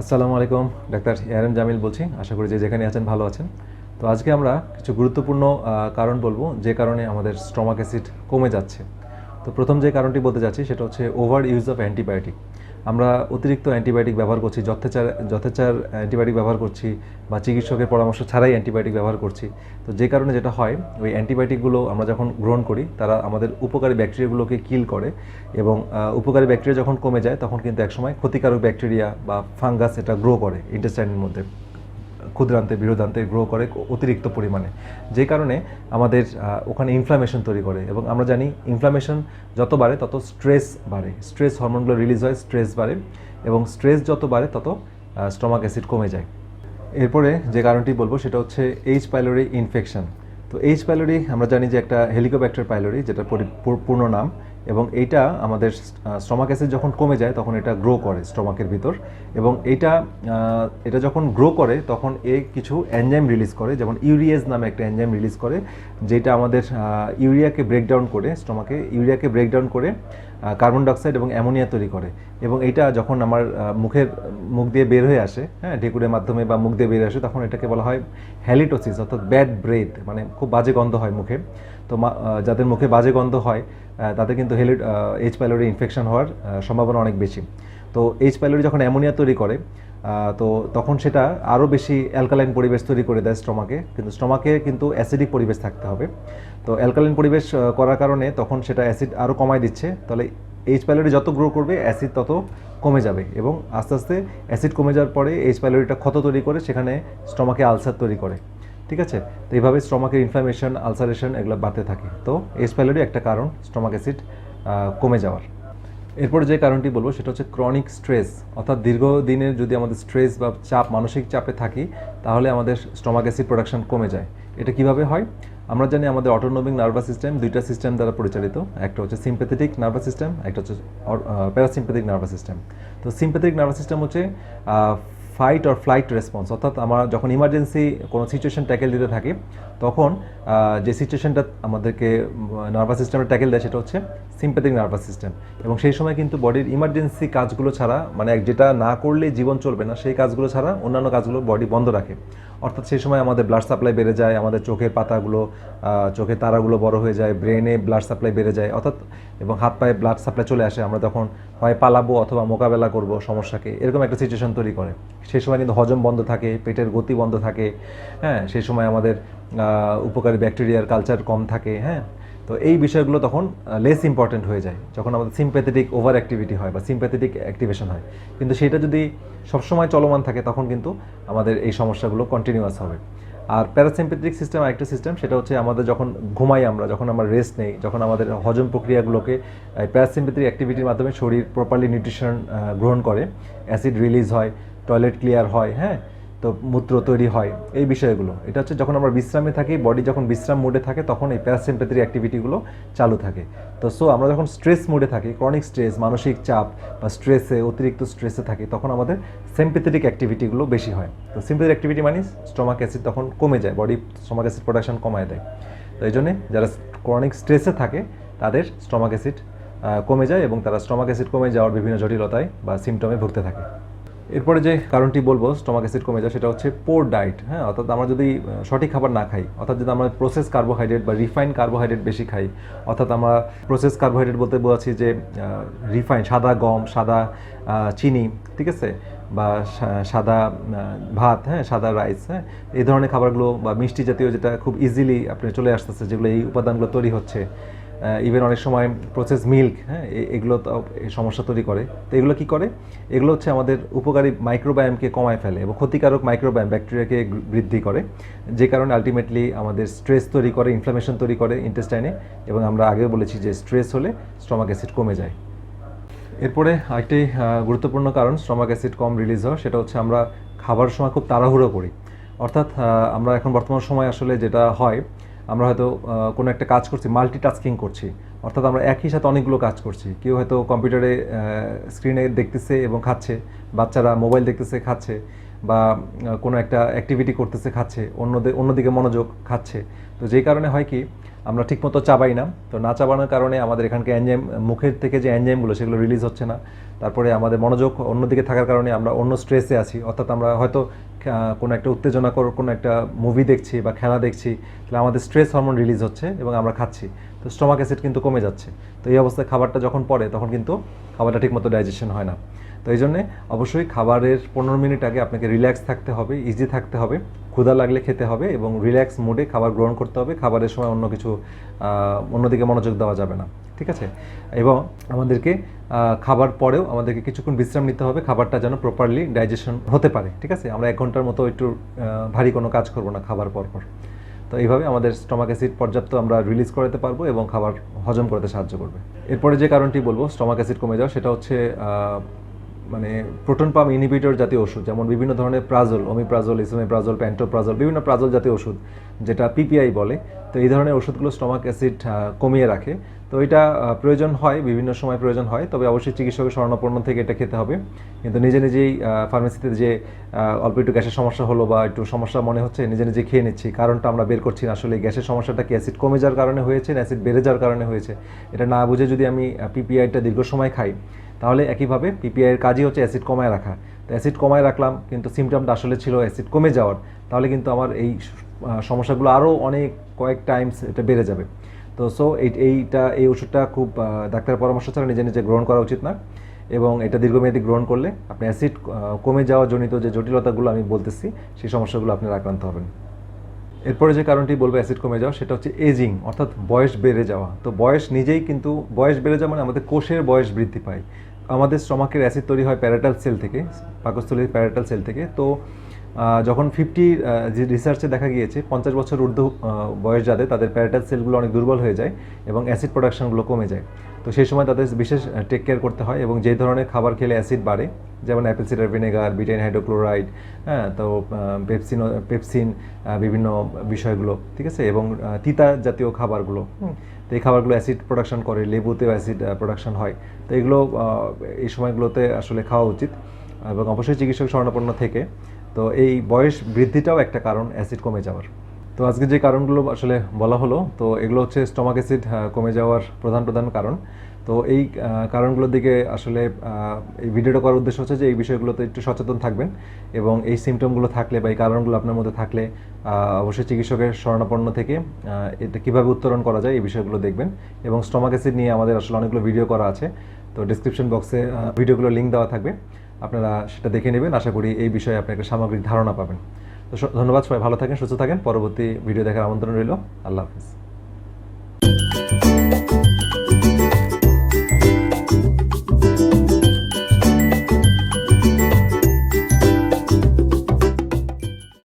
আসসালামু আলাইকুম, doctor ARM Jamil বলছি। আশা করি যে যেখানে আছেন ভালো আছেন। তো আজকে আমরা কিছু গুরুত্বপূর্ণ কারণ বলব, যে কারণে আমাদের স্টমাক অ্যাসিড কমে যাচ্ছে। তো প্রথম যে কারণটি বলতে যাচ্ছি, সেটা হচ্ছে ওভার ইউজ অফ অ্যান্টিবায়োটিক। আমরা অতিরিক্ত অ্যান্টিবায়োটিক ব্যবহার করছি যথেচার যথেচার অ্যান্টিবায়োটিক ব্যবহার করছি বা চিকিৎসকের পরামর্শ ছাড়াই অ্যান্টিবায়োটিক ব্যবহার করছি। তো যে কারণে যেটা হয়, ওই অ্যান্টিবায়োটিকগুলো আমরা যখন গ্রহণ করি, তারা আমাদের উপকারী ব্যাকটেরিয়াগুলোকে কিল করে এবং উপকারী ব্যাকটেরিয়া যখন কমে যায়, তখন কিন্তু একসময় ক্ষতিকারক ব্যাকটেরিয়া বা ফাঙ্গাস এটা গ্রো করে ইন্টেস্টাইনের মধ্যে। ক্ষুদ্রান্তে বৃহদান্তে গ্রো করে অতিরিক্ত পরিমাণে। যে কারণে আমাদের ওখানে ইনফ্লামেশন তৈরি করে এবং আমরা জানি ইনফ্লামেশন যত বাড়ে তত স্ট্রেস বাড়ে। স্ট্রেস হরমোনগুলো রিলিজ হয় স্ট্রেস বাড়ে এবং স্ট্রেস যত বাড়ে তত স্টমাক অ্যাসিড কমে যায়। এরপরে যে কারণটি বলব সেটা হচ্ছে এইচ পাইলোরি ইনফেকশন তো এইচ পাইলোরি আমরা জানি যে একটা হেলিকোব্যাক্টার পাইলোরি যেটা পরি- পূর্ণ নাম। এবং এইটা আমাদের স্টমাক অ্যাসিড যখন কমে যায়, তখন এটা গ্রো করে স্টমাকের ভিতর। এবং এটা এটা যখন গ্রো করে, তখন এ কিছু এনজাইম রিলিজ করে, যেমন ইউরিয়েজ নামে একটা এনজাইম রিলিজ করে, যেটা আমাদের ইউরিয়াকে ব্রেকডাউন করে, স্টমাকে ইউরিয়াকে ব্রেকডাউন করে কার্বন ডাইঅক্সাইড এবং অ্যামোনিয়া তৈরি করে। এবং এটা যখন আমার মুখের মুখ দিয়ে বের হয়ে আসে হ্যাঁ ঢেকুরের মাধ্যমে বা মুখ দিয়ে বের আসে, তখন এটাকে বলা হয় হ্যালিটোসিস অর্থাৎ ব্যাড ব্রেথ মানে খুব বাজে গন্ধ হয় মুখে। তো যাদের মুখে বাজে গন্ধ হয় তাদের কিন্তু হেলি এইচ প্যালোরি ইনফেকশন হওয়ার সম্ভাবনা অনেক বেশি। তো এইচ প্যালোরি যখন অ্যামোনিয়া তৈরি করে তো তখন সেটা আরও বেশি অ্যালকালাইন পরিবেশ তৈরি করে দেয় স্টমাকে। কিন্তু স্টমাকে কিন্তু অ্যাসিডিক পরিবেশ থাকতে হবে। তো অ্যালকালাইন পরিবেশ করার কারণে তখন সেটা অ্যাসিড আরও কমায় দিচ্ছে। তাহলে এইচ পাইলোরি যত গ্রো করবে, অ্যাসিড তত কমে যাবে এবং আস্তে আস্তে অ্যাসিড কমে যাওয়ার পরে এইচ পাইলোরিটা ক্ষত তৈরি করে, সেখানে স্টমাকে আলসার তৈরি করে। ঠিক আছে? তো এইভাবে স্টমাকের ইনফ্লামেশন আলসারেশন এগুলো বাড়তে থাকে। তো এইচ পাইলোরি একটা কারণ, স্টমাক অ্যাসিড কমে যাওয়ার। এরপরে যে কারণটি বলব, সেটা হচ্ছে ক্রনিক স্ট্রেস অর্থাৎ দীর্ঘদিনের যদি আমাদের স্ট্রেস বা চাপ, মানসিক চাপে থাকি, তাহলে আমাদের স্টমাক অ্যাসিড প্রোডাকশন কমে যায়। এটা কীভাবে হয়? আমরা জানি আমাদের অটোনমিক নার্ভাস সিস্টেম দুইটা সিস্টেম দ্বারা পরিচালিত। একটা হচ্ছে সিম্পেথেটিক নার্ভাস সিস্টেম একটা হচ্ছে প্যারাসিম্প্যাথিক নার্ভাস সিস্টেম তো সিম্প্যাথেটিক নার্ভাস সিস্টেম হচ্ছে ফাইট অর ফ্লাইট রেসপন্স অর্থাৎ আমরা যখন ইমার্জেন্সি কোনো সিচুয়েশন ট্যাকেল দিতে থাকি, তখন যে সিচুয়েশনটা আমাদেরকে নার্ভাস সিস্টেমে ট্যাকেল দেয় সেটা হচ্ছে সিম্প্যাথিক নার্ভাস সিস্টেম এবং সেই সময় কিন্তু বডির ইমার্জেন্সি কাজগুলো ছাড়া মানে যেটা না করলে জীবন চলবে না, সেই কাজগুলো ছাড়া অন্যান্য কাজগুলো বডি বন্ধ রাখে। অর্থাৎ সেই সময় আমাদের ব্লাড সাপ্লাই বেড়ে যায়, আমাদের চোখের পাতাগুলো চোখের তারাগুলো বড় হয়ে যায় ব্রেনে ব্লাড সাপ্লাই বেড়ে যায়, অর্থাৎ, এবং হাত পায়ে ব্লাড সাপ্লাই চলে আসে। আমরা তখন হয় পালাবো অথবা মোকাবেলা করব সমস্যাকে, এরকম একটা সিচুয়েশন তৈরি করে। সেই সময় কিন্তু হজম বন্ধ থাকে, পেটের গতি বন্ধ থাকে হ্যাঁ সেই সময় আমাদের উপকারী ব্যাকটেরিয়ার কালচার কম থাকে হ্যাঁ। তো এই বিষয়গুলো তখন লেস ইম্পর্টেন্ট হয়ে যায়। যখন আমাদের সিম্প্যাথেটিক ওভার অ্যাক্টিভিটি হয় বা সিম্প্যাথেটিক অ্যাক্টিভেশন হয়। কিন্তু সেটা যদি সবসময় চলমান থাকে, তখন কিন্তু আমাদের এই সমস্যাগুলো কন্টিনিউয়াস হবে। আর প্যারাসিম্পেথিক সিস্টেম আরেকটা সিস্টেম সেটা হচ্ছে আমাদের যখন ঘুমাই আমরা, যখন আমরা রেস্ট নেই, যখন আমাদের হজম প্রক্রিয়াগুলোকে প্যারাসিম্পেথিক অ্যাক্টিভিটির মাধ্যমে শরীর প্রপারলি নিউট্রিশন গ্রহণ করে অ্যাসিড রিলিজ হয় টয়লেট ক্লিয়ার হয় হ্যাঁ? তো মূত্র তৈরি হয়, এই বিষয়গুলো। এটা হচ্ছে যখন আমরা বিশ্রামে থাকি বডি যখন বিশ্রাম মোডে থাকে, তখন এই প্যারাসিম্পেথিক অ্যাক্টিভিটিগুলো চালু থাকে। তো সো আমরা যখন স্ট্রেস মোডে থাকি ক্রনিক স্ট্রেস মানসিক চাপ বা স্ট্রেসে অতিরিক্ত স্ট্রেসে থাকি, তখন আমাদের সিম্পেথেটিক অ্যাক্টিভিটিগুলো বেশি হয়। তো সিম্পেথিক অ্যাক্টিভিটি মানে স্টমাক অ্যাসিড তখন কমে যায় বডি স্টমাক অ্যাসিড প্রোডাকশন কমায় দেয়। তো এই জন্যে যারা ক্রনিক স্ট্রেসে থাকে, তাদের স্টমাক অ্যাসিড কমে যায় এবং তারা স্টমাক অ্যাসিড কমে যাওয়ার বিভিন্ন জটিলতায় বা সিমটমে ভুগতে থাকে। এরপরে যে কারণটি বলব স্টমাক অ্যাসিড কমে যায়, সেটা হচ্ছে পোর ডায়েট হ্যাঁ? অর্থাৎ আমরা যদি সঠিক খাবার না খাই, অর্থাৎ যদি আমরা প্রসেস কার্বোহাইড্রেট বা রিফাইন কার্বোহাইড্রেট বেশি খাই, অর্থাৎ আমরা প্রসেস কার্বোহাইড্রেট বলতে বোঝাচ্ছি যে রিফাইন সাদা গম, সাদা চিনি, ঠিক আছে? বা সাদা ভাত হ্যাঁ? সাদা রাইস হ্যাঁ? এই ধরনের খাবারগুলো বা মিষ্টি জাতীয় যেটা খুব ইজিলি আপনি চলে আসতেছে, যেগুলো এই উপাদানগুলো তৈরি হচ্ছে। ইভেন অনেক সময় প্রসেস মিল্ক হ্যাঁ এগুলো তো সমস্যা তৈরি করে। তো এগুলো কি করে? এগুলো হচ্ছে আমাদের উপকারী মাইক্রোবায়ামকে কমায় ফেলে এবং ক্ষতিকারক মাইক্রোবায়াম ব্যাকটেরিয়াকে বৃদ্ধি করে, যে কারণে আলটিমেটলি আমাদের স্ট্রেস তৈরি করে ইনফ্লামেশন তৈরি করে ইন্টেস্টাইনে এবং আমরা আগেও বলেছি যে স্ট্রেস হলে স্টমাক অ্যাসিড কমে যায়। এরপরে আরেকটি গুরুত্বপূর্ণ কারণ স্টমাক অ্যাসিড কম রিলিজ হয় সেটা হচ্ছে আমরা খাবার সময় খুব তাড়াহুড়ো করি। অর্থাৎ আমরা এখন বর্তমান সময় আসলে যেটা হয় আমরা হয়তো কোনো একটা কাজ করছি মাল্টিটাস্কিং করছি। অর্থাৎ আমরা একই সাথে অনেকগুলো কাজ করছি। কেউ হয়তো কম্পিউটারে স্ক্রিনে দেখতেছে এবং খাচ্ছে, বাচ্চারা মোবাইল দেখতেছে, খাচ্ছে, বা কোনো একটা অ্যাক্টিভিটি করতেছে, খাচ্ছে অন্যদের অন্যদিকে মনোযোগ খাচ্ছে। তো যেই কারণে হয় কি, আমরা ঠিকমতো চাবাই না। তো না চাবানোর কারণে আমাদের এখানকে অ্যানজাইম মুখের থেকে যে অ্যানজাইমগুলো সেগুলো রিলিজ হচ্ছে না। তারপরে আমাদের মনোযোগ অন্যদিকে থাকার কারণে আমরা অন্য স্ট্রেসে আছি। অর্থাৎ আমরা হয়তো কোনো একটা উত্তেজনাকর কোনো একটা মুভি দেখছি বা খেলা দেখছি, তাহলে আমাদের স্ট্রেস হরমোন রিলিজ হচ্ছে এবং আমরা খাচ্ছি। তো স্টমাক অ্যাসিড কিন্তু কমে যাচ্ছে। তো এই অবস্থায় খাবারটা যখন পড়ে, তখন কিন্তু খাবারটা ঠিকমতো ডাইজেশন হয় না। তো এই জন্যে অবশ্যই খাবারের পনেরো মিনিট আগে আপনাকে রিল্যাক্স থাকতে হবে ইজি থাকতে হবে, ক্ষুধা লাগলে খেতে হবে এবং রিল্যাক্স মুডে খাবার গ্রহণ করতে হবে। খাবারের সময় অন্য কিছু অন্যদিকে মনোযোগ দেওয়া যাবে না। ঠিক আছে? এবং আমাদেরকে খাবার পরেও আমাদেরকে কিছুক্ষণ বিশ্রাম নিতে হবে। খাবারটা যেন প্রপারলি ডাইজেশন হতে পারে। ঠিক আছে? আমরা এক ঘণ্টার মতো একটু ভারী কোনো কাজ করব না খাবার পর পর তো এইভাবে আমাদের স্টমাক অ্যাসিড পর্যাপ্ত আমরা রিলিজ করাতে পারব এবং খাবার হজম করতে সাহায্য করবে। এরপরে যে কারণটি বলব, স্টমাক অ্যাসিড কমে যাওয়া, সেটা হচ্ছে মানে প্রোটন পাম্প ইনহিবিটর জাতীয় ওষুধ, যেমন বিভিন্ন ধরনের প্রাজল অমিপ্রাজল ইসোমেপ্রাজল, প্যান্টোপ্রাজল, বিভিন্ন প্রাজল জাতীয় ওষুধ, যেটা পিপিআই বলে, তো এই ধরনের ওষুধগুলো স্টমাক অ্যাসিড কমিয়ে রাখে। তো এটা প্রয়োজন হয়, বিভিন্ন সময় প্রয়োজন হয়, তবে অবশ্যই চিকিৎসকের শরণাপন্ন থেকে এটা খেতে হবে। কিন্তু নিজে নিজেই ফার্মেসিতে যে অল্প একটু গ্যাসের সমস্যা হলো বা একটু সমস্যা মনে হচ্ছে, নিজে নিজে খেয়ে নিচ্ছি। কারণটা আমরা বের করছি না আসলে, গ্যাসের সমস্যাটা কি, অ্যাসিড কমে যাওয়ার কারণে হয়েছে না অ্যাসিড বেড়ে যাওয়ার কারণে হয়েছে? এটা না বুঝে যদি আমি পিপিআইটা দীর্ঘ সময় খাই তাহলে একইভাবে পিপিআইয়ের কাজই হচ্ছে অ্যাসিড কমায় রাখা। তো অ্যাসিড কমায় রাখলাম, কিন্তু সিমটমটা আসলে ছিল অ্যাসিড কমে যাওয়ার। তাহলে কিন্তু আমার এই সমস্যাগুলো আরও অনেক কয়েক টাইমস এটা বেড়ে যাবে। তো সো এইটা, এই ওষুধটা খুব ডাক্তারের পরামর্শ ছাড়া নিজে নিজে গ্রহণ করা উচিত না। এবং এটা দীর্ঘমেয়াদী গ্রহণ করলে আপনি অ্যাসিড কমে যাওয়া জনিত যে জটিলতাগুলো আমি বলতেছি, সেই সমস্যাগুলো আপনি আক্রান্ত হবেন। এরপরে যে কারণটি বলব অ্যাসিড কমে যাওয়া, সেটা হচ্ছে এজিং অর্থাৎ বয়স বেড়ে যাওয়া। তো বয়স নিজেই কিন্তু, বয়স বেড়ে যাওয়া মানে আমাদের কোষের বয়স বৃদ্ধি পায়। আমাদের স্টমাকের অ্যাসিড তৈরি হয় প্যারাটাল সেল থেকে পাকস্থলীর প্যারাটাল সেল থেকে। তো যখন ফিফটি যে রিসার্চে দেখা গিয়েছে, পঞ্চাশ বছর ঊর্ধ্ব বয়স যাদের, তাদের প্যারাটাল সেলগুলো অনেক দুর্বল হয়ে যায় এবং অ্যাসিড প্রোডাকশনগুলো কমে যায়। তো সেই সময় তাদের বিশেষ টেক কেয়ার করতে হয় এবং যে ধরনের খাবার খেলে অ্যাসিড বাড়ে, যেমন apple cider vinegar betaine hydrochloride হ্যাঁ তো পেপসিন পেপসিন বিভিন্ন বিষয়গুলো, ঠিক আছে? এবং তিতা জাতীয় খাবারগুলো তো এই খাবারগুলো অ্যাসিড প্রোডাকশন করে, লেবুতেও অ্যাসিড প্রোডাকশন হয়। তো এগুলো এই সময়গুলোতে আসলে খাওয়া উচিত এবং অবশ্যই চিকিৎসক শরণাপন্ন থেকে তো এই বয়স বৃদ্ধিটাও একটা কারণ অ্যাসিড কমে যাওয়ার। তো আজকে যে কারণগুলো আসলে বলা হলো, তো এগুলো হচ্ছে স্টমাক অ্যাসিড কমে যাওয়ার প্রধান প্রধান কারণ। তো এই কারণগুলোর দিকে আসলে এই ভিডিওটা করার উদ্দেশ্য হচ্ছে যে এই বিষয়গুলোতে একটু সচেতন থাকবেন এবং এই সিমটমগুলো থাকলে বা এই কারণগুলো আপনার মধ্যে থাকলে অবশ্যই চিকিৎসকের শরণাপন্ন থেকে এটা কীভাবে উত্তরণ করা যায় এই বিষয়গুলো দেখবেন। এবং স্টমাক অ্যাসিড নিয়ে আমাদের আসলে অনেকগুলো ভিডিও করা আছে। তো ডিসক্রিপশন বক্সে ভিডিওগুলো লিঙ্ক দেওয়া থাকবে। আপনারা সেটা দেখে নেবেন। আশা করি এই বিষয়ে আপনি একটা সামগ্রিক ধারণা পাবেন। তো ধন্যবাদ, সবাই ভালো থাকেন, সুস্থ থাকেন। পরবর্তী ভিডিও দেখার আমন্ত্রণ রইল। আল্লাহ হাফিজ।